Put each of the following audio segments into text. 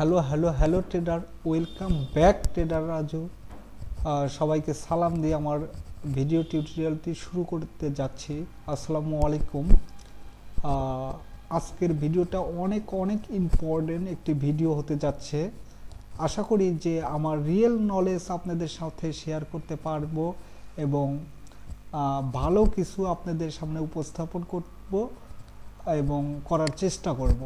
Hello hello hello, trader. Welcome back, trader Raju. সবাইকে সালাম দিয়ে আমার ভিডিও টিউটোরিয়ালটি শুরু করতে যাচ্ছি। আসসালামু আলাইকুম। আজকের ভিডিওটা অনেক অনেক ইম্পর্টেন্ট একটি ভিডিও হতে যাচ্ছে। আশা করি যে আমার রিয়েল নলেজ আপনাদের সাথে শেয়ার করতে পারব এবং ভালো কিছু আপনাদের সামনে উপস্থাপন করব এবং করার চেষ্টা করব।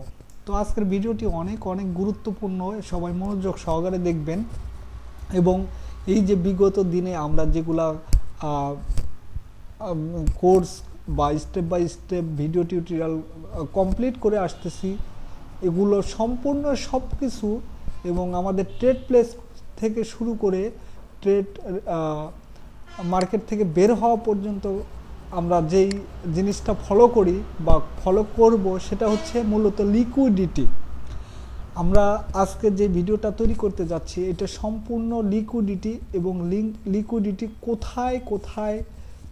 তো আজকের ভিডিওটি অনেক অনেক গুরুত্বপূর্ণ। সবাই মনোযোগ সহকারে দেখবেন। এবং এই যে বিগত দিনে আমরা যেগুলা কোর্স বা step by step video tutorial complete করে আসতেছি, এগুলো সম্পূর্ণ সব কিছু এবং আমাদের ট্রেড প্লেস থেকে শুরু করে ট্রেড মার্কেট থেকে বের হওয়া পর্যন্ত আমরা যেই জিনিসটা ফলো করি বা ফলো করব সেটা হচ্ছে মূলত লিকুইডিটি আমরা আজকে যে ভিডিওটা তৈরি করতে যাচ্ছি, এটা সম্পূর্ণ লিকুইডিটি এবং লিকুইডিটি কোথায় কোথায়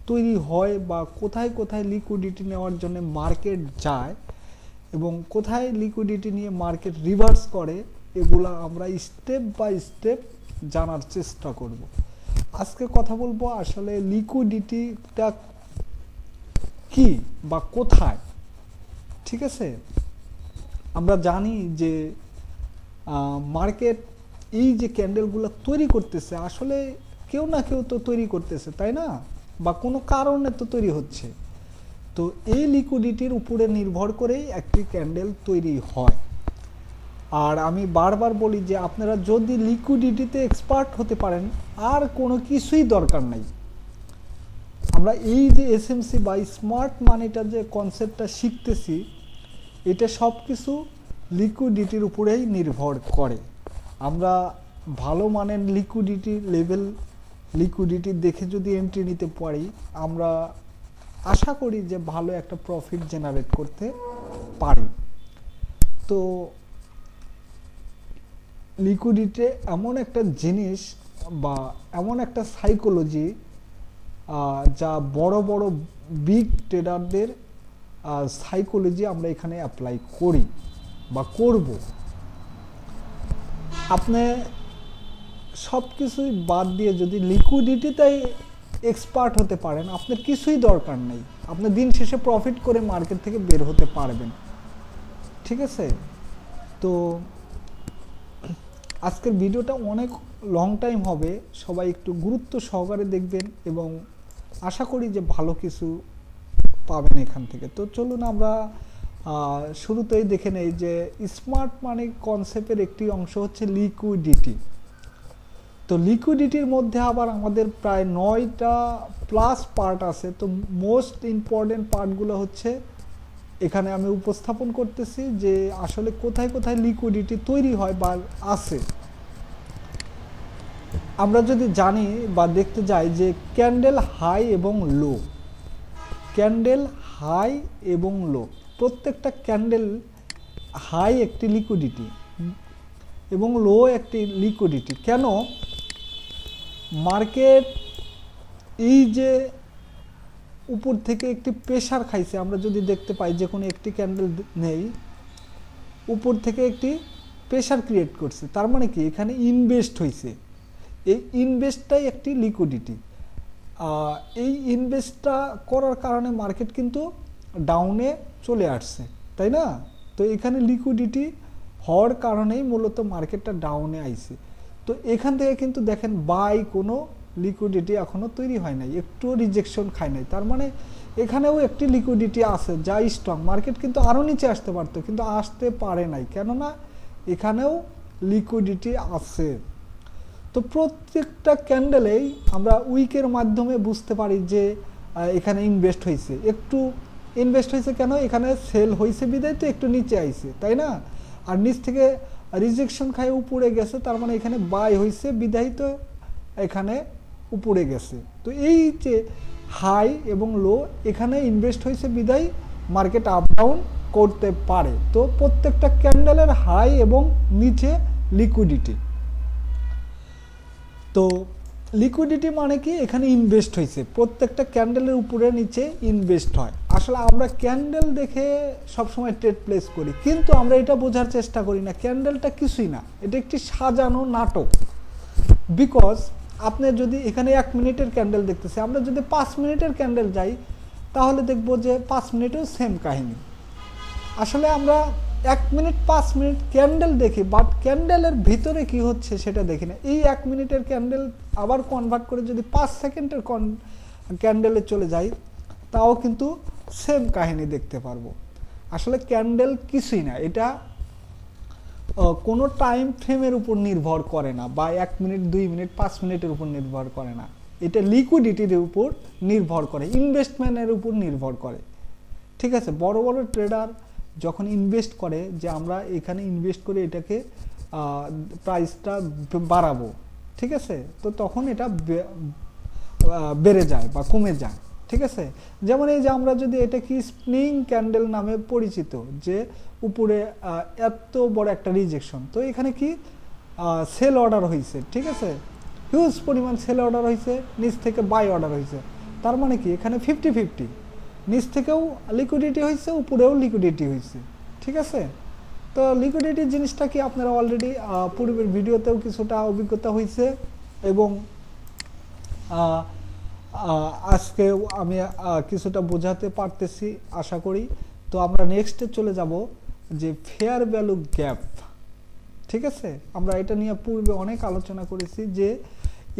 তৈরি হয় বা কোথায় কোথায় লিকুইডিটি নেওয়ার জন্য মার্কেট যায় এবং কোথায় লিকুইডিটি নিয়ে মার্কেট রিভার্স করে, এগুলা আমরা স্টেপ বাই স্টেপ জানার চেষ্টা করব। আজকে কথা বলব আসলে লিকুইডিটিটা কি বা কোথায়? ঠিক আছে? আমরা জানি যে মার্কেট এই যে ক্যান্ডেলগুলো তৈরি করতেছে, আসলে কেউ না কেউ তো তৈরি করতেছে, তাই না? বা কোনো কারণে তো তৈরি হচ্ছে। তো এই লিকুইডিটির উপরে নির্ভর করেই একটি ক্যান্ডেল তৈরি হয়। আর আমি বারবার বলি যে, আপনারা যদি লিকুইডিটিতে এক্সপার্ট হতে পারেন, আর কোনো কিছুই দরকার নাই। আমরা এই যে এসএমসি বা স্মার্ট মানিটা যে কনসেপ্টটা শিখতেছি, এটা সব কিছু লিকুইডিটির উপরেই নির্ভর করে। আমরা ভালো মানের লিকুইডিটি লেভেল লিকুইডিটি দেখে যদি এন্ট্রি নিতে পারি, আমরা আশা করি যে ভালো একটা প্রফিট জেনারেট করতে পারি। তো লিকুইডিটি এমন একটা জিনিস বা এমন একটা সাইকোলজি যা বড় বড় বিগ ট্রেডারদের সাইকোলজি আমরা এখানে অ্যাপ্লাই করি বা করব। আপনি সব কিছুই বাদ দিয়ে যদি লিকুইডিটিতেই এক্সপার্ট হতে পারেন, আপনার কিছুই দরকার নেই। আপনি দিন শেষে প্রফিট করে মার্কেট থেকে বের হতে পারবেন। ঠিক আছে? তো আজকের ভিডিওটা অনেক লং টাইম হবে। সবাই একটু গুরুত্ব সহকারে দেখবেন এবং আশা করি যে ভালো কিছু পাবেন এখান থেকে। তো চলুন আমরা শুরুতেই দেখে নেই যে স্মার্ট মানি কনসেপ্টের একটি অংশ হচ্ছে লিকুইডিটি তো লিকুইডিটির মধ্যে আবার আমাদের প্রায় নয়টা প্লাস পার্ট আছে। তো মোস্ট ইম্পর্টেন্ট পার্টগুলো হচ্ছে, এখানে আমি উপস্থাপন করতেছি যে আসলে কোথায় কোথায় লিকুইডিটি তৈরি হয় বা আছে। আমরা যদি জানি বা দেখতে যাই যে ক্যান্ডেল হাই এবং লো। ক্যান্ডেল হাই এবং লো। প্রত্যেকটা ক্যান্ডেল হাই একটি লিকুইডিটি এবং লো একটি লিকুইডিটি। কেন? মার্কেট এই যে উপর থেকে একটি প্রেশার খাইছে, আমরা যদি দেখতে পাই যে কোনো একটি ক্যান্ডেল নেই, উপর থেকে একটি প্রেশার ক্রিয়েট করছে। তার মানে কি? এখানে ইনভেস্ট হয়েছে এই ইনভেস্টটাই একটি লিকুইডিটি এই ইনভেস্টটা করার কারণে মার্কেট কিন্তু ডাউনে চলে আসছে, তাই না? তো এখানে লিকুইডিটি হওয়ার কারণেই মূলত মার্কেটটা ডাউনে আইছে। তো এখান থেকে কিন্তু দেখেন বাই কোনো লিকুইডিটি এখনও তৈরি হয় নাই, একটুও রিজেকশন খায় নাই। তার মানে এখানেও একটি লিকুইডিটি আছে, যা স্ট্রং মার্কেট কিন্তু আরও নিচে আসতে পারতো, কিন্তু আসতে পারে নাই। কেননা এখানেও লিকুইডিটি আছে। তো প্রত্যেকটা ক্যান্ডেলেই আমরা উইকের মাধ্যমে বুঝতে পারি যে এখানে ইনভেস্ট হয়েছে একটু ইনভেস্ট হয়েছে কেন? এখানে সেল হয়েছে বিদায় তো একটু নিচে আইছে, তাই না? আর নিচ থেকে রিজেকশন খায় উপরে গেছে, তার মানে এখানে বাই হয়েছে বিদায় তো এখানে উপরে গেছে। তো এই যে হাই এবং লো এখানে ইনভেস্ট হয়েছে বিদায় মার্কেট আপ ডাউন করতে পারে। তো প্রত্যেকটা ক্যান্ডেলের হাই এবং নিচে লিকুইডিটি তো লিকুইডিটি মানে কি? এখানে ইনভেস্ট হয়েছে প্রত্যেকটা ক্যান্ডেলের উপরে নিচে ইনভেস্ট হয়। আসলে আমরা ক্যান্ডেল দেখে সবসময় ট্রেড প্লেস করি। কিন্তু আমরা এটা বোঝার চেষ্টা করি না। ক্যান্ডেলটা কিছুই না। এটা একটি সাজানো নাটক। বিকজ আপনি যদি এখানে এক মিনিটের ক্যান্ডেল দেখতেছে, আমরা যদি পাঁচ মিনিটের ক্যান্ডেল যাই, তাহলে দেখব যে পাঁচ মিনিটেও সেম কাহিনী। আসলে আমরা এক মিনিট, পাঁচ মিনিট ক্যান্ডেল দেখি, বাট ক্যান্ডেলের ভিতরে কি হচ্ছে সেটা দেখি না। এই এক মিনিটের ক্যান্ডেল আবার কনভার্ট করে যদি পাঁচ সেকেন্ডের কন ক্যান্ডেলে চলে যাই, তাও কিন্তু সেম কাহিনী দেখতে পারব। আসলে ক্যান্ডেল কিছুই না, এটা কোনো টাইম ফ্রেমের উপর নির্ভর করে না, বা এক মিনিট, দুই মিনিট, পাঁচ মিনিটের উপর নির্ভর করে না। এটা লিকুইডিটির উপর নির্ভর করে ইনভেস্টমেন্টের উপর নির্ভর করে। ঠিক আছে? বড় বড় ট্রেডার যখন ইনভেস্ট করে যে আমরা এখানে ইনভেস্ট করে এটাকে প্রাইসটা বাড়াবো, ঠিক আছে? তো তখন এটা বেড়ে যায় বা কমে যায়, ঠিক আছে? যেমন এই যে আমরা যদি এটা কি স্প্রিং ক্যান্ডেল নামে পরিচিত, যে উপরে এত বড় একটা রিজেকশন তো এখানে কি সেল অর্ডার হয়েছে ঠিক আছে? হিউজ পরিমাণ সেল অর্ডার হয়েছে নিচ থেকে বাই অর্ডার হয়েছে তার মানে কি, এখানে ফিফটি ফিফটি নিচ থেকেও লিকুইডিটি হয়েছে উপরেও লিকুইডিটি হয়েছে ঠিক আছে? তো লিকুইডিটি জিনিসটা কি আপনারা অলরেডি পূর্বের ভিডিওতেও কিছুটা অভিজ্ঞতা হয়েছে এবং আজকে আমি কিছুটা বোঝাতে পারতেছি, আশা করি। তো আমরা নেক্সটে চলে যাব যে ফেয়ার ভ্যালু গ্যাপ ঠিক আছে? আমরা এটা নিয়ে পূর্বে অনেক আলোচনা করেছি যে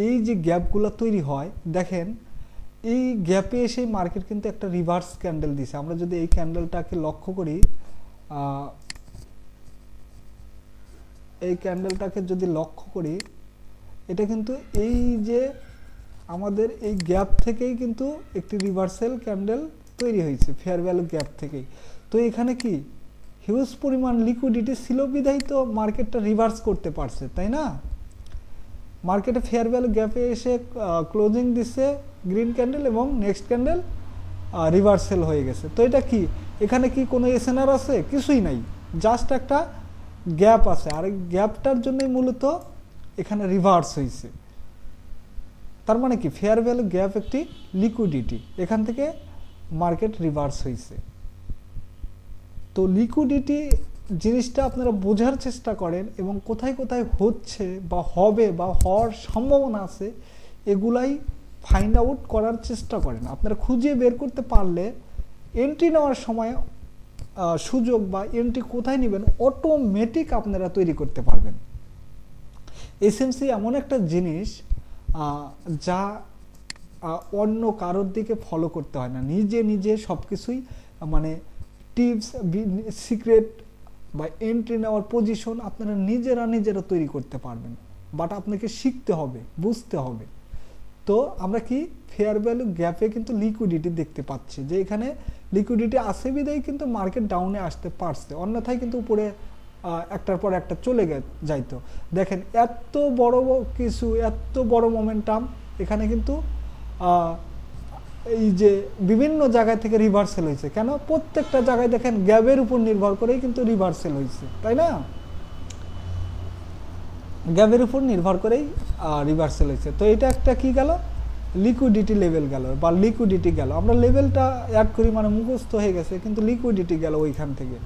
এই যে গ্যাপগুলো তৈরি হয়, দেখেন এই গ্যাপে এসে মার্কেট কিন্তু একটা রিভার্স ক্যান্ডেল দিছে। আমরা যদি এই ক্যান্ডেলটাকে লক্ষ্য করি এই ক্যান্ডেলটাকে যদি লক্ষ্য করি, এটা কিন্তু এই যে আমাদের এই গ্যাপ থেকেই কিন্তু একটি রিভার্সেল ক্যান্ডেল তৈরি হয়েছে ফেয়ার ভ্যালু গ্যাপ থেকেই। তো এখানে কি হিউজ পরিমাণ লিকুইডিটি ছিল বিধাই তো মার্কেটটা রিভার্স করতে পারছে, তাই না? মার্কেটে ফেয়ার ভ্যালু গ্যাপে এসে ক্লোজিং দিচ্ছে গ্রিন ক্যান্ডেল এবং নেক্সট ক্যান্ডেল রিভার্সেল হয়ে গেছে। তো এটা কি? এখানে কি কোনো এসএনআর আছে? কিছুই নাই। জাস্ট একটা গ্যাপ আছে। আর এই গ্যাপটার জন্যই মূলত এখানে রিভার্স হয়েছে তার মানে কি? ফেয়ার ভ্যালু গ্যাপ একটি লিকুইডিটি এখান থেকে মার্কেট রিভার্স হয়েছে তো লিকুইডিটি জিনিসটা আপনারা বোঝার চেষ্টা করেন এবং কোথায় কোথায় হচ্ছে বা হবে বা হওয়ার সম্ভাবনা আছে, এগুলাই ফাইন্ড আউট করার চেষ্টা করেন। আপনারা খুঁজে বের করতে পারলে এন্ট্রি নেওয়ার সময় সুযোগ বা এন্ট্রি কোথায় নেবেন অটোমেটিক আপনারা তৈরি করতে পারবেন। এসএমসি এমন একটা জিনিস যা অন্য কারোর দিকে ফলো করতে হয় না। নিজে নিজে সব কিছুই মানে টিপস সিক্রেট বা এন্ট্রি নেওয়ার পজিশন আপনারা নিজেরা নিজেরা তৈরি করতে পারবেন। বাট আপনাকে শিখতে হবে, বুঝতে হবে। তো আমরা কি ফেয়ার ভ্যালু গ্যাপে কিন্তু লিকুইডিটি দেখতে পাচ্ছি। যে এখানে লিকুইডিটি আসে বিদায় কিন্তু মার্কেট ডাউনে আসতে পারছে। অন্যথায় কিন্তু উপরে একটার পর একটা চলে যাইতো। দেখেন, এত বড় কিছু, এত বড় মোমেন্টাম এখানে কিন্তু এই যে বিভিন্ন জায়গা থেকে রিভার্সেল হয়েছে। কেন? প্রত্যেকটা জায়গায় দেখেন গ্যাপের উপর নির্ভর করেই কিন্তু রিভার্সেল হয়েছে, তাই না? গ্যাপের উপর নির্ভর করেই রিভার্সেল হয়েছে। তো এটা একটা কি গেল? লিকুইডিটি লেভেল গেল, বা লিকুইডিটি গেল। আমরা লেভেলটা অ্যাড করি মানে মুখস্থ হয়ে গেছে, কিন্তু লিকুইডিটি গেল ওইখান থেকে।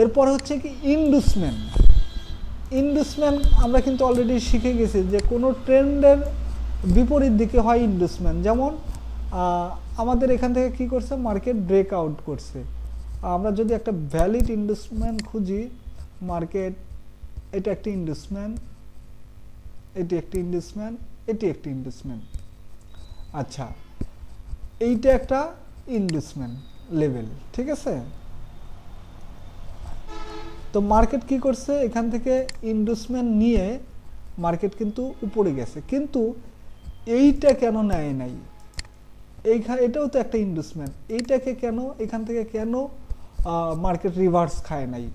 এরপর হচ্ছে কি ইন্ডুসমেন্ট ইন্ডুসমেন্ট আমরা কিন্তু অলরেডি শিখে গেছি যে কোনো ট্রেন্ডের বিপরীত দিকে হয় ইন্ডুসমেন্ট যেমন আমাদের এখান থেকে কি করছে? মার্কেট ব্রেক আউট করছে। আমরা যদি একটা ভ্যালিড ইন্ডুসমেন্ট খুঁজি মার্কেট এটা একটি ইন্ডুসমেন্ট এটি একটি ইন্ডুসমেন্ট এটি একটি ইন্ডুসমেন্ট আচ্ছা এইটা একটা ইন্ডুসমেন্ট লেভেল ঠিক আছে? তো মার্কেট কি করছে? এখান থেকে ইন্ডুসমেন্ট নিয়ে মার্কেট কিন্তু উপরে গেছে। কিন্তু এইটা কেন নেয় নাই? এইখানে এটাও তো একটা ইন্ডুসমেন্ট এইটাকে কেন, এখান থেকে কেন মার্কেট রিভার্স খায় নাই?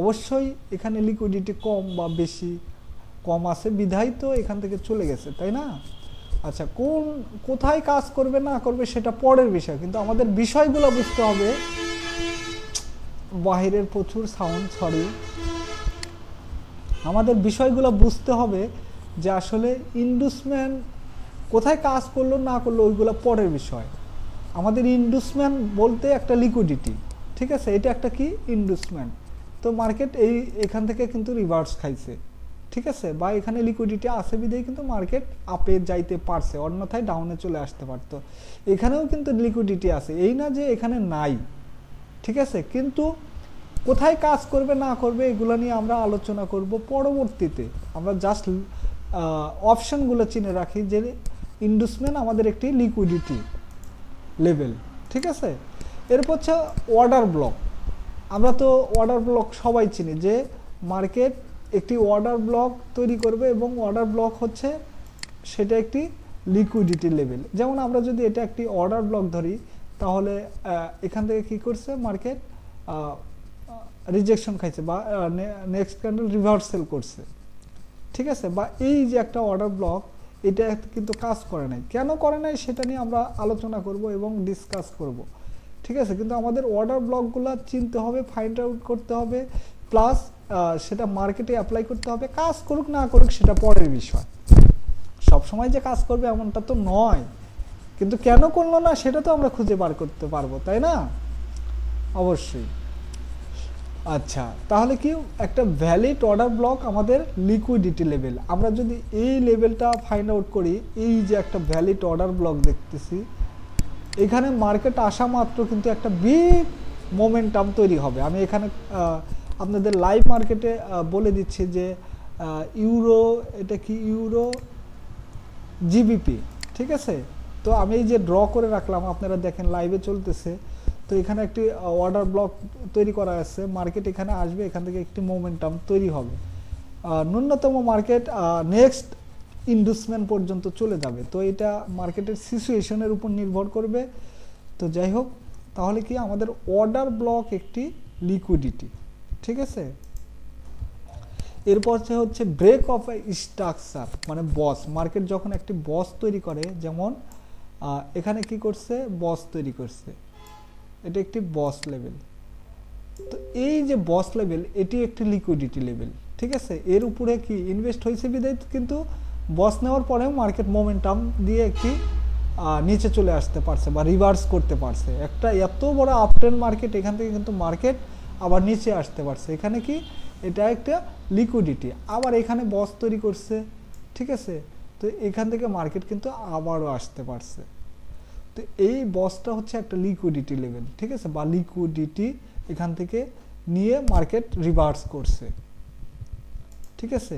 অবশ্যই এখানে লিকুইডিটি কম বা বেশি কম আছে বিধাই তো এখান থেকে চলে গেছে, তাই না? আচ্ছা কোন, কোথায় কাজ করবে, না করবে সেটা পরের বিষয়। কিন্তু আমাদের বিষয়গুলো বুঝতে হবে। বাহিরের প্রচুর সাউন্ড সরি আমাদের বিষয়গুলো বুঝতে হবে যে আসলে ইন্ডুসমেন্ট কোথায় কাজ করল, না করল, ওইগুলো পরের বিষয়। আমাদের ইন্ডুসমেন্ট বলতে একটা লিকুইডিটি ঠিক আছে? এটা একটা কি? ইন্ডুসমেন্ট তো মার্কেট এই, এখান থেকে কিন্তু রিভার্স খাইছে, ঠিক আছে? বা এখানে লিকুইডিটি আছে বিধেই কিন্তু মার্কেট আপে যাইতে পারছে, অন্যথায় ডাউনে চলে আসতে পারতো। এখানেও কিন্তু লিকুইডিটি আছে। এই না যে এখানে নাই, ঠিক আছে? কিন্তু কোথায় কাজ করবে, না করবে, এগুলো নিয়ে আমরা আলোচনা করব পরবর্তীতে। আমরা জাস্ট অপশানগুলো চিনে রাখি যে ইন্ডুসমেন্ট আমাদের একটি লিকুইডিটি লেভেল ঠিক আছে? এরপর হচ্ছে অর্ডার ব্লক আমরা তো অর্ডার ব্লক সবাই চিনি যে মার্কেট একটি অর্ডার ব্লক তৈরি করবে এবং অর্ডার ব্লক হচ্ছে সেটা একটি লিকুইডিটি লেভেল যেমন আমরা যদি এটা একটি অর্ডার ব্লক ধরি, তাহলে এখান থেকে কি করছে মার্কেট রিজেকশন খাইছে বা নেক্সট ক্যান্ডেল রিভার্সেল করছে। ঠিক আছে? বা এই যে একটা অর্ডার ব্লক এটা কিন্তু কাজ করে নাই। কেন করে নাই সেটা নিয়ে আমরা আলোচনা করব এবং ডিসকাস করব। ঠিক আছে? কিন্তু আমাদের অর্ডার ব্লকগুলো চিনতে হবে ফাইন্ড আউট করতে হবে প্লাস সেটা মার্কেটে অ্যাপ্লাই করতে হবে। কাজ করুক না করুক সেটা পরের বিষয়। সব সময় যে কাজ করবে এমনটা তো নয়। কিন্তু কেন করল না সেটা তো আমরা খুঁজে বার করতে পারব, তাই না? অবশ্যই। আচ্ছা তাহলে কি একটা ভ্যালিড অর্ডার ব্লক আমাদের লিকুইডিটি লেভেল আমরা যদি এই লেভেলটা ফাইন্ড আউট করি, এই যে একটা ভ্যালিড অর্ডার ব্লক দেখতেছি, এখানে মার্কেট আসা মাত্র কিন্তু একটা বিগ মোমেন্টাম তৈরি হবে। আমি এখানে আপনাদের লাইভ মার্কেটে বলে দিচ্ছি যে ইউরো এটা কি ইউরো জিবিপি ঠিক আছে? তো আমি এই যে ড্র করে রাখলাম, আপনারা দেখেন লাইভে চলতেছে। তো এখানে একটি অর্ডার ব্লক তৈরি করা আছে। মার্কেট এখানে আসবে, এখান থেকে একটি মোমেন্টাম তৈরি হবে। ন্যূনতম মার্কেট নেক্সট ইন্ডুসমেন্ট পর্যন্ত চলে যাবে। তো এটা মার্কেটের সিচুয়েশনের উপর নির্ভর করবে। তো যাই হোক, তাহলে কি আমাদের অর্ডার ব্লক একটি লিকুইডিটি ঠিক আছে? এরপর হচ্ছে ব্রেক অফ স্ট্রাকচার মানে বস মার্কেট যখন একটি বস তৈরি করে, যেমন এখানে কি করছে? বস তৈরি করছে। এটা একটি বস লেভেল। তো এই যে বস লেভেল, এটি একটি লিকুইডিটি লেভেল, ঠিক আছে? এর উপরে কি ইনভেস্ট হয়েছে বিদায় কিন্তু বস নেওয়ার পরেও মার্কেট মোমেন্টাম দিয়ে একটি নিচে চলে আসতে পারছে বা রিভার্স করতে পারছে। একটা এত বড় আপট্রেন মার্কেট এখান থেকে কিন্তু মার্কেট আবার নিচে আসতে পারছে। এখানে কি? এটা একটা লিকুইডিটি আবার এখানে বস তৈরি করছে, ঠিক আছে? তো এখান থেকে মার্কেট কিন্তু আবারও আসতে পারছে। তো এই বসটা হচ্ছে একটা লিকুইডিটি লেভেল ঠিক আছে? বা লিকুইডিটি এখান থেকে নিয়ে মার্কেট রিভার্স করছে, ঠিক আছে?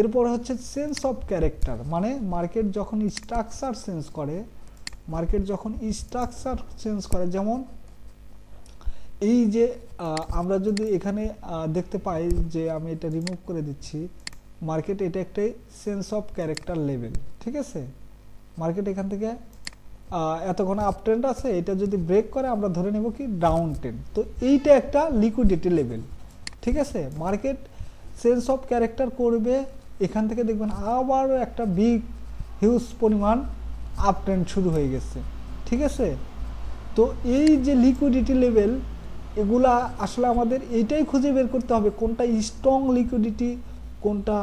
এরপর হচ্ছে সেন্স অফ ক্যারেক্টার মানে মার্কেট যখন স্ট্রাকচার চেঞ্জ করে মার্কেট যখন স্ট্রাকচার চেঞ্জ করে, যেমন এই যে আমরা যদি এখানে দেখতে পাই যে আমি এটা রিমুভ করে দিচ্ছি মার্কেট এটা একটা সেন্স অফ ক্যারেক্টার লেভেল ঠিক আছে? মার্কেট এখান থেকে এতক্ষণ আপ ট্রেন্ড আছে, এটা যদি ব্রেক করে, আমরা ধরে নেব কি ডাউন ট্রেন্ড তো এইটা একটা লিকুইডিটি লেভেল ঠিক আছে? মার্কেট সেন্স অফ ক্যারেক্টার করবে, এখান থেকে দেখবেন আবারও একটা বিগ হিউজ পরিমাণ আপ ট্রেন্ড শুরু হয়ে গেছে, ঠিক আছে? তো এই যে লিকুইডিটি লেভেল এগুলা আসলে আমাদের এইটাই খুঁজে বের করতে হবে, কোনটা স্ট্রং লিকুইডিটি কোনটা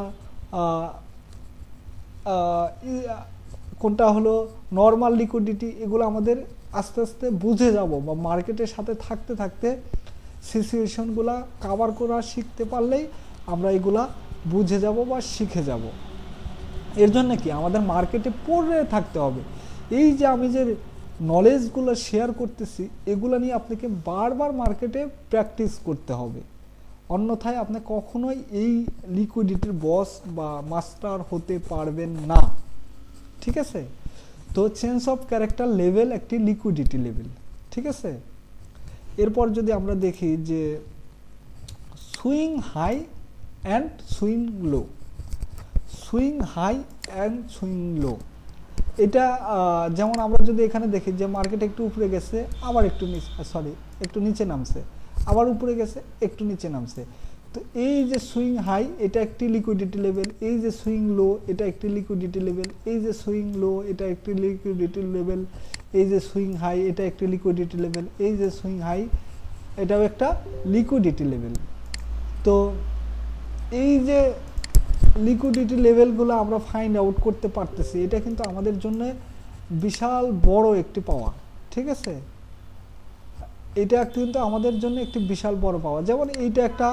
কোনটা হলো নর্মাল লিকুইডিটি এগুলো আমাদের আস্তে আস্তে বুঝে যাব বা মার্কেটের সাথে থাকতে থাকতে সিচুয়েশনগুলো কাভার করা শিখতে পারলেই আমরা এগুলা বুঝে যাব বা শিখে যাব। এর জন্য কি? আমাদের মার্কেটে পড়ে থাকতে হবে। এই যে আমি যে নলেজগুলো শেয়ার করতেছি, এগুলো নিয়ে আপনাকে বারবার মার্কেটে প্র্যাকটিস করতে হবে। অন্যথায় আপনি কখনোই এই লিকুইডিটির বস বা মাস্টার হতে পারবেন না। ঠিক আছে? তো চেঞ্জ অফ ক্যারেক্টার লেভেল একটি লিকুইডিটি লেভেল ঠিক আছে? এরপর যদি আমরা দেখি যে swing high and swing low swing high and swing low এটা যেমন আমরা যদি এখানে দেখি যে মার্কেট একটু উপরে গেছে, আবার একটু সরি একটু নিচে নামছে, আবার উপরে গেছে, একটু নিচে নামছে। তো এই যে সুইং হাই এটা একটি লিকুইডিটি লেভেল এই যে সুইং লো এটা একটি লিকুইডিটি লেভেল এই যে সুইং লো এটা একটি লিকুইডিটি লেভেল এই যে সুইং হাই এটা একটি লিকুইডিটি লেভেল এই যে সুইং হাই এটাও একটা লিকুইডিটি লেভেল তো এই যে লিকুইডিটি লেভেলগুলো আমরা ফাইন্ড আউট করতে পারতেছি, এটা কিন্তু আমাদের জন্য বিশাল বড় একটি পাওয়া ঠিক আছে? এটা কিন্তু আমাদের জন্য একটি বিশাল বড় পাওয়া যেমন এইটা একটা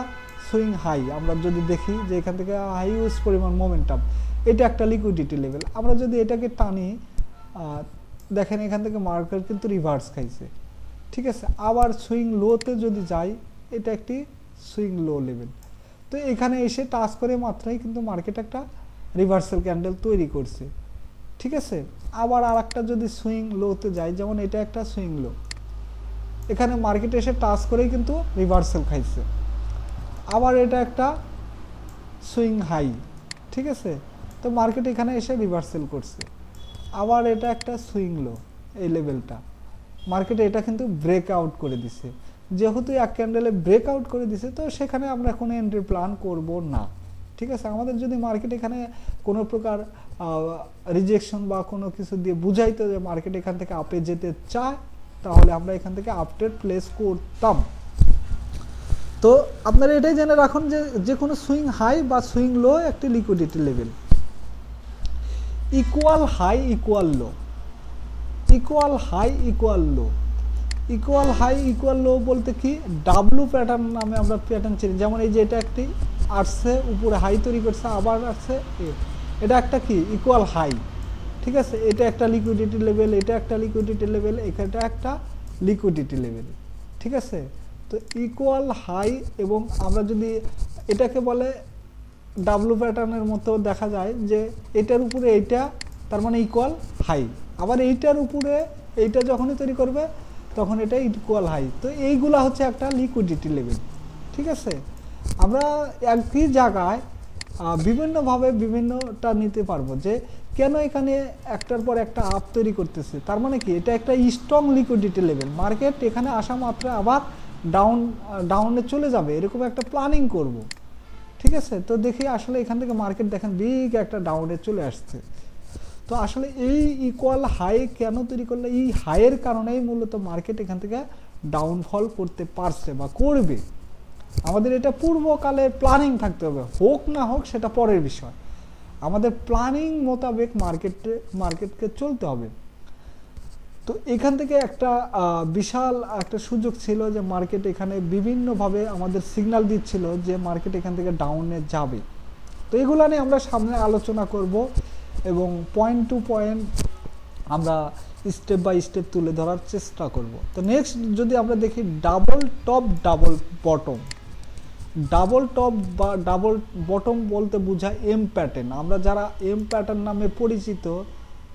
সুইং হাই, আমরা যদি দেখি যে এখান থেকে হাইউজ পরিমাণ মোমেন্টাম এটা একটা লিকুইডিটি লেভেল আমরা যদি এটাকে টানি দেখেন এখান থেকে মার্কেট কিন্তু রিভার্স খাইছে। ঠিক আছে? আবার সুইং লোতে যদি যাই, এটা একটি সুইং লো লেভেল তো এখানে এসে টাচ করে মাত্রই কিন্তু মার্কেট একটা রিভার্সাল ক্যান্ডেল তৈরি করছে। ঠিক আছে? আবার আর একটা যদি সুইং লোতে যাই, যেমন এটা একটা সুইং লো এখানে মার্কেটে এসে টাচ করেই কিন্তু রিভার্সাল খাইছে। আবার এটা একটা সুইং হাই ঠিক আছে? তো মার্কেট এখানে এসে রিভার্সেল করছে। আবার এটা একটা সুইং লো এই লেভেলটা মার্কেটে এটা কিন্তু ব্রেক আউট করে দিছে। যেহেতু এক ক্যান্ডেলে ব্রেক আউট করে দিছে, তো সেখানে আমরা কোনো এন্ট্রি প্ল্যান করব না, ঠিক আছে? আমাদের যদি মার্কেট এখানে কোনো প্রকার রিজেকশন বা কোনো কিছু দিয়ে বুঝাইতো যে মার্কেট এখান থেকে আপে যেতে চায়, তাহলে আমরা এখান থেকে আপডেট প্লেস করতাম। তো আপনারা এটাই জেনে রাখুন যে যে কোনো সুইং হাই বা সুইং লো একটি liquidity level equal high equal low equal high equal low equal high equal low বলতে কি? ডাব্লু প্যাটার্ন নামে আমরা প্যাটার্ন চিনি। যেমন এই যে এটা একটি আসছে, উপরে হাই তৈরি করছে, আবার আসছে এ। এটা একটা কি? ইকুয়াল হাই ঠিক আছে? এটা একটা লিকুইডিটি লেভেল এটা একটা লিকুইডিটি লেভেল এটা একটা লিকুইডিটি লেভেল ঠিক আছে? তো ইকুয়াল হাই এবং আমরা যদি এটাকে বলে ডাব্লু প্যাটার্নের মতো দেখা যায় যে এটার উপরে এইটা, তার মানে ইকুয়াল হাই আবার এইটার উপরে এইটা যখনই তৈরি করবে, তখন এটা ইকুয়াল হাই তো এইগুলা হচ্ছে একটা লিকুইডিটি লেভেল ঠিক আছে? আমরা একই জায়গায় বিভিন্নভাবে বিভিন্নটা নিতে পারব যে কেন এখানে একটার পর একটা আপ তৈরি করতেছে? তার মানে কি? এটা একটা স্ট্রং লিকুইডিটি লেভেল মার্কেট এখানে আসা মাত্র আবার ডাউন ডাউনে চলে যাবে, এরকম একটা প্ল্যানিং করব। ঠিক আছে? তো দেখি আসলে এখান থেকে মার্কেট দেখেন বিগ একটা ডাউনে চলে আসছে। তো আসলে এই ইকুয়াল হাই কেন তৈরি করলে? এই হাইয়ের কারণেই মূলত মার্কেট এখান থেকে ডাউনফল করতে পারছে বা করবে। আমাদের এটা পূর্বকালে প্ল্যানিং থাকতে হবে। হোক না হোক, সেটা পরের বিষয়। আমাদের প্ল্যানিং মোতাবেক মার্কেটে মার্কেটকে চলতে হবে। তো এখান থেকে একটা বিশাল একটা সুযোগ ছিল যে মার্কেট এখানে বিভিন্নভাবে আমাদের সিগন্যাল দিচ্ছিল যে মার্কেট এখান থেকে ডাউনে যাবে। তো এগুলো নিয়ে আমরা সামনে আলোচনা করব এবং পয়েন্ট টু পয়েন্ট আমরা স্টেপ বাই স্টেপ তুলে ধরার চেষ্টা করব। তো নেক্সট যদি আমরা দেখি double top double bottom double top বা ডাবল বটম বলতে বোঝায় এম প্যাটার্ন আমরা যারা এম প্যাটার্ন নামে পরিচিত,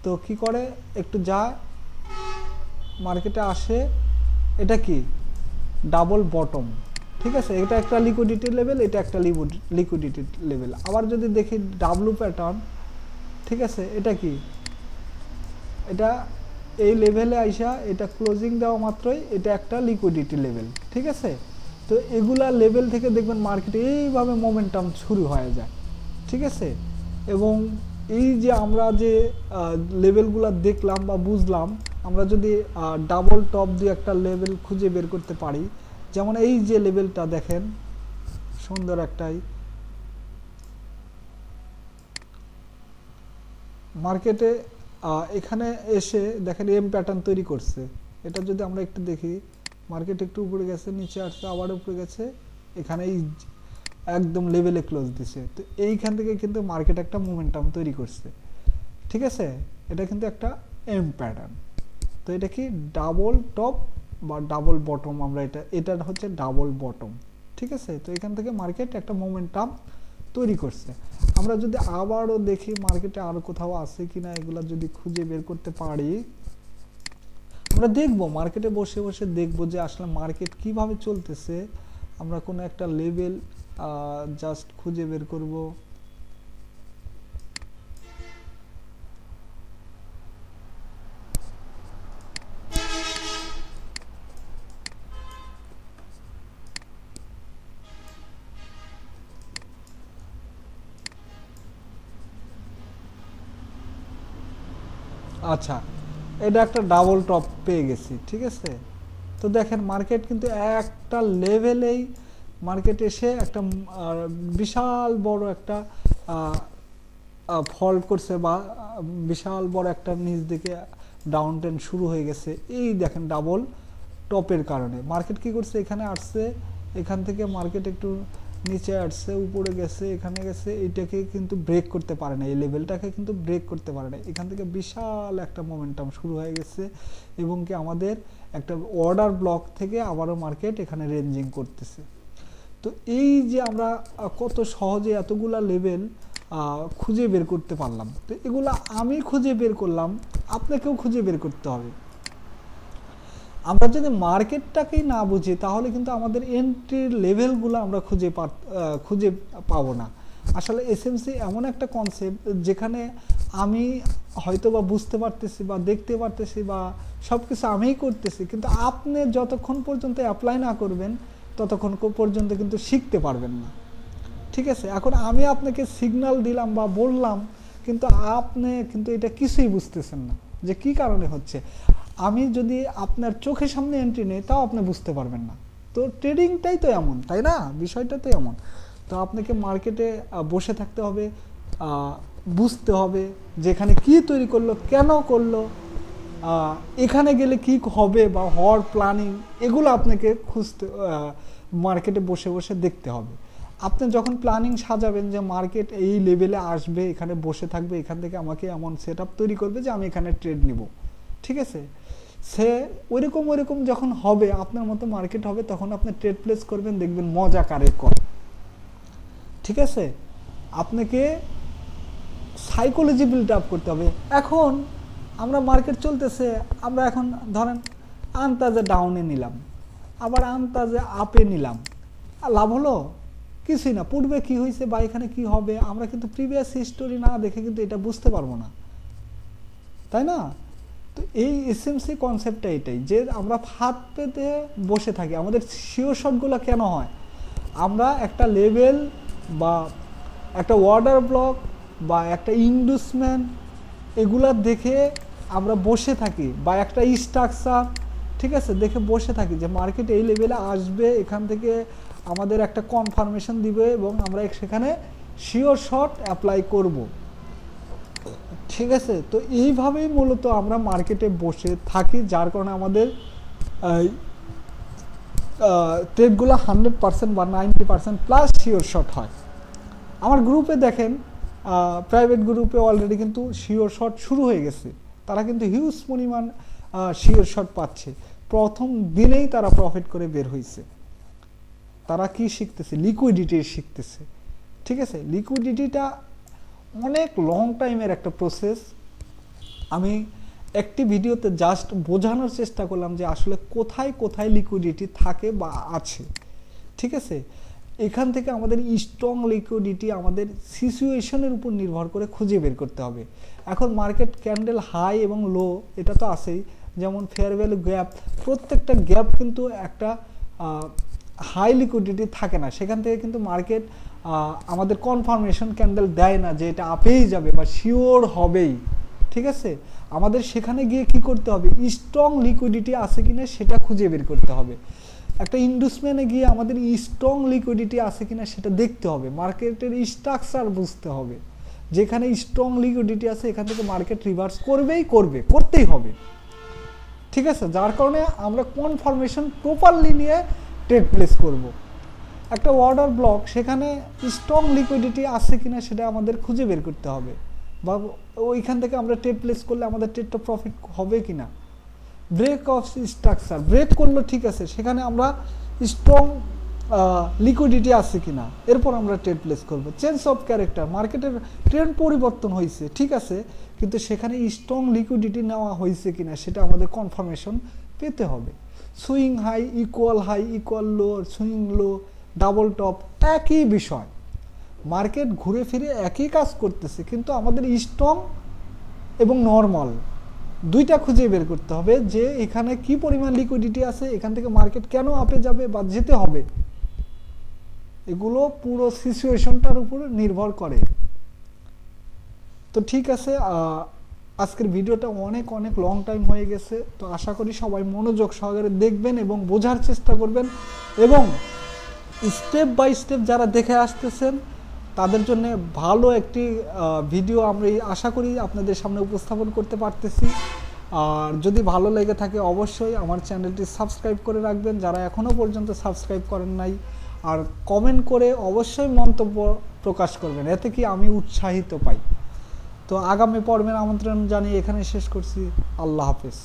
তো কি করে? একটু যায় মার্কেটে আসে, এটা কি? Double bottom. ঠিক আছে? এটা একটা লিকুইডিটি লেভেল এটা একটা লিকুইডিটি লেভেল আবার যদি দেখি ডাব্লু প্যাটার্ন ঠিক আছে? এটা কি? এটা এই লেভেলে আইসা এটা ক্লোজিং দেওয়া মাত্রই এটা একটা লিকুইডিটি লেভেল ঠিক আছে? তো এগুলা লেভেল থেকে দেখবেন মার্কেটে এইভাবে মোমেন্টাম শুরু হয়ে যায়, ঠিক আছে? এবং এই যে আমরা যে লেভেলগুলো দেখলাম বা বুঝলাম আমরা যদি ডাবল টপ দিয়ে একটা লেভেল খুঁজে বের করতে পারি, যেমন এই যে লেভেলটা দেখেন, সুন্দর একটাই। মার্কেটে এখানে এসে দেখেন এম প্যাটার্ন তৈরি করছে। এটা যদি আমরা একটু দেখি মার্কেট একটু উপরে গেছে, নিচে আসছে, আবার উপরে গেছে, এখানে এই একদম লেভেলে ক্লোজ দিছে। তো এইখান থেকে কিন্তু মার্কেট একটা মোমেন্টাম তৈরি করছে। ঠিক আছে? এটা কিন্তু একটা এম প্যাটার্ন তো এটা কি ডাবল টপ বা ডাবল বটম আমরা এটা এটা হচ্ছে ডাবল বটম ঠিক আছে? তো এখান থেকে মার্কেট একটা মোমেন্টাম তৈরি করছে। আমরা যদি আবারও দেখি মার্কেটে আরও কোথাও আছে কিনা, এগুলা যদি খুঁজে বের করতে পারি, আমরা দেখব মার্কেটে বসে বসে দেখব যে আসলে মার্কেট কীভাবে চলতেছে। আমরা কোনো একটা লেভেল জাস্ট খুঁজে বের করব। আচ্ছা এটা একটা ডাবল টপ পেয়ে গেছি, ঠিক আছে? তো দেখেন মার্কেট কিন্তু একটা লেভেলেই মার্কেট এসে একটা বিশাল বড় একটা ফল্ট করছে বা, বিশাল বড় একটা নিচ দিকে ডাউন ট্রেন শুরু হয়ে গেছে। এই দেখেন ডাবল টপের কারণে। মার্কেট কি করছে? এখানে আসছে, এখান থেকে মার্কেট একটু নিচে আসছে, উপরে গেছে, এখানে গেছে, এটাকে কিন্তু ব্রেক করতে পারে না, এই লেভেলটাকে কিন্তু ব্রেক করতে পারে না। এখান থেকে বিশাল একটা মোমেন্টাম শুরু হয়ে গেছে এবং কি আমাদের একটা অর্ডার ব্লক থেকে আবারও মার্কেট এখানে রেঞ্জিং করতেছে। তো এই যে আমরা কত সহজে এতগুলা লেভেল খুঁজে বের করতে পারলাম। তো এগুলা আমি খুঁজে বের করলাম, আপনাকেও খুঁজে বের করতে হবে। আমরা যদি মার্কেটটাকেই না বুঝি, তাহলে কিন্তু আমাদের এন্ট্রির লেভেলগুলো আমরা খুঁজে খুঁজে পাবো না। আসলে এসএমসি এমন একটা কনসেপ্ট যেখানে আমি হয়তো বা বুঝতে পারতেছি বা দেখতে পারতেছি বা সব কিছু আমিই করতেছি, কিন্তু আপনি যতক্ষণ পর্যন্ত অ্যাপ্লাই না করবেন, ততক্ষণ পর্যন্ত কিন্তু শিখতে পারবেন না। ঠিক আছে? এখন আমি আপনাকে সিগন্যাল দিলাম বা বললাম, কিন্তু আপনি কিন্তু এটা কিছুই বুঝতেছেন না। যে কি কারণে হচ্ছে? আমি যদি আপনার চোখের সামনে এন্ট্রি নেই, তাও আপনি বুঝতে পারবেন না। তো ট্রেডিংটাই তো এমন, তাই না? বিষয়টা তো এমন। তো আপনাকে মার্কেটে বসে থাকতে হবে বুঝতে হবে যে এখানে কি তৈরি করল, কেন করল এখানে গেলে কি হবে বা হওয়ার প্ল্যানিং এগুলো আপনাকে খুঁজতে মার্কেটে বসে বসে দেখতে হবে। আপনি যখন প্ল্যানিং সাজাবেন যে মার্কেট এই লেভেলে আসবে, এখানে বসে থাকবে, এখান থেকে আমাকে এমন সেট তৈরি করবে যে আমি এখানে ট্রেড নিব। ঠিক আছে? সে ওইরকম ওইরকম যখন হবে, আপনার মতো মার্কেট হবে, তখন আপনি ট্রেড প্লেস করবেন, দেখবেন মজা কারে কর। ঠিক আছে? আপনাকে সাইকোলজি বিল্ড আপ করতে হবে। এখন আমরা মার্কেট চলতেছে, আমরা এখন ধরেন আন্তাজে ডাউনে নিলাম, আবার আন্তাজে আপে নিলাম। লাভ হলো? কিছুই না। পূর্বে কি হয়েছে বা এখানে কি হবে, আমরা কিন্তু প্রিভিয়াস হিস্টোরি না দেখে কিন্তু এটা বুঝতে পারব না। তাই না? তো এই এসএমসি কনসেপ্টটা এটাই যে আমরা ফাঁদ পেতে বসে থাকি। আমাদের শিওর শটগুলো কেন হয়? আমরা একটা লেভেল বা একটা ওয়ার্ডার ব্লক বা একটা ইন্ডুসমেন্ট এগুলা দেখে আমরা বসে থাকি বা একটা স্ট্রাকচার ঠিক আছে? দেখে বসে থাকি যে মার্কেট এই লেভেলে আসবে, এখান থেকে আমাদের একটা কনফার্মেশন দিবে এবং আমরা সেখানে শিওর শট অ্যাপ্লাই করব। ঠিক আছে? তো এইভাবেই মূলত আমরা মার্কেটে বসে থাকি, যার কারণে আমাদের ট্রেডগুলো হান্ড্রেড পার্সেন্ট বা ninety percent plus sure shot হয়। আমার গ্রুপে দেখেন প্রাইভেট গ্রুপে অলরেডি কিন্তু শিওর শট শুরু হয়ে গেছে। তারা কিন্তু হিউজ পরিমাণ শিওর শট পাচ্ছে। প্রথম দিনেই তারা প্রফিট করে বের হয়েছে তারা কি শিখতেছে? লিকুইডিটি শিখতেছে। ঠিক আছে? লিকুইডিটিটা অনেক লং টাইমের একটা প্রসেস আমি একটি ভিডিওতে জাস্ট বোঝানোর চেষ্টা করলাম যে আসলে কোথায় কোথায় লিকুইডিটি থাকে বা আছে। ঠিক আছে? এখান থেকে আমাদের স্ট্রং লিকুইডিটি আমাদের সিচুয়েশনের উপর নির্ভর করে খুঁজে বের করতে হবে। এখন মার্কেট ক্যান্ডেল হাই এবং লো এটা তো আছেই। যেমন ফেয়ার গ্যাপ প্রত্যেকটা গ্যাপ কিন্তু একটা হাই লিকুইডিটি থাকে না। সেখান থেকে কিন্তু মার্কেট আমাদের কনফার্মেশন ক্যান্ডেল দেয় না যে এটা আপেই যাবে বা শিওর হবেই, ঠিক আছে? আমাদের সেখানে গিয়ে কি করতে হবে? স্ট্রং লিকুইডিটি আছে কিনা সেটা খুঁজে বের করতে হবে। একটা ইন্ডুসমেন্টে গিয়ে আমাদের স্ট্রং লিকুইডিটি আছে কিনা সেটা দেখতে হবে। মার্কেটের স্ট্রাকচার বুঝতে হবে। যেখানে স্ট্রং লিকুইডিটি আছে, এখান থেকে মার্কেট রিভার্স করবেই করবে, করতেই হবে। ঠিক আছে? যার কারণে আমরা কনফার্মেশন প্রপারলি নিয়ে ট্রেড প্লেস করব। একটা ওয়ার্ডার ব্লক সেখানে স্ট্রং লিকুইডিটি আছে কিনা সেটা আমাদের খুঁজে বের করতে হবে। বা ওইখান থেকে আমরা ট্রেড প্লেস করলে আমাদের ট্রেডটা প্রফিট হবে কি না ব্রেক অফ স্ট্রাকচার ব্রেক করল ঠিক আছে, সেখানে আমরা স্ট্রং লিকুইডিটি আছে কি না এরপর আমরা ট্রেড প্লেস করব। চেঞ্জ অফ ক্যারেক্টার মার্কেটের ট্রেন্ড পরিবর্তন হয়েছে, ঠিক আছে, কিন্তু সেখানে স্ট্রং লিকুইডিটি নেওয়া হয়েছে কি না সেটা আমাদের কনফার্মেশন পেতে হবে। Swing high equal high equal low swing low double top, একই বিষয়। মার্কেট ঘুরে ফিরে একই কাজ করতেছে, কিন্তু আমাদের স্ট্রং এবং নর্মাল। দুইটা খুঁজে বের করতে হবে যে এখানে কি পরিমাণ লিকুইডিটি আছে, এখান থেকে মার্কেট কেন আপে যাবে বা যেতে হবে। এগুলো পুরো সিচুয়েশনটার উপর নির্ভর করে। তো ঠিক আছে আজকের ভিডিওটা অনেক অনেক লং টাইম হয়ে গেছে। তো আশা করি সবাই মনোযোগ সহকারে দেখবেন এবং বোঝার চেষ্টা করবেন এবং স্টেপ বাই স্টেপ যারা দেখে আসতেছেন, তাদের জন্য ভালো একটি ভিডিও আমরা আশা করি আপনাদের সামনে উপস্থাপন করতে পারতেছি। আর যদি ভালো লেগে থাকে অবশ্যই আমার চ্যানেলটি সাবস্ক্রাইব করে রাখবেন, যারা এখনও পর্যন্ত সাবস্ক্রাইব করেন নাই। আর কমেন্ট করে অবশ্যই মন্তব্য প্রকাশ করবেন, এতে কি আমি উৎসাহিত পাই। তো আগামী পর্বের আমন্ত্রণ জানিয়ে এখানে শেষ করছি। আল্লাহ হাফেজ।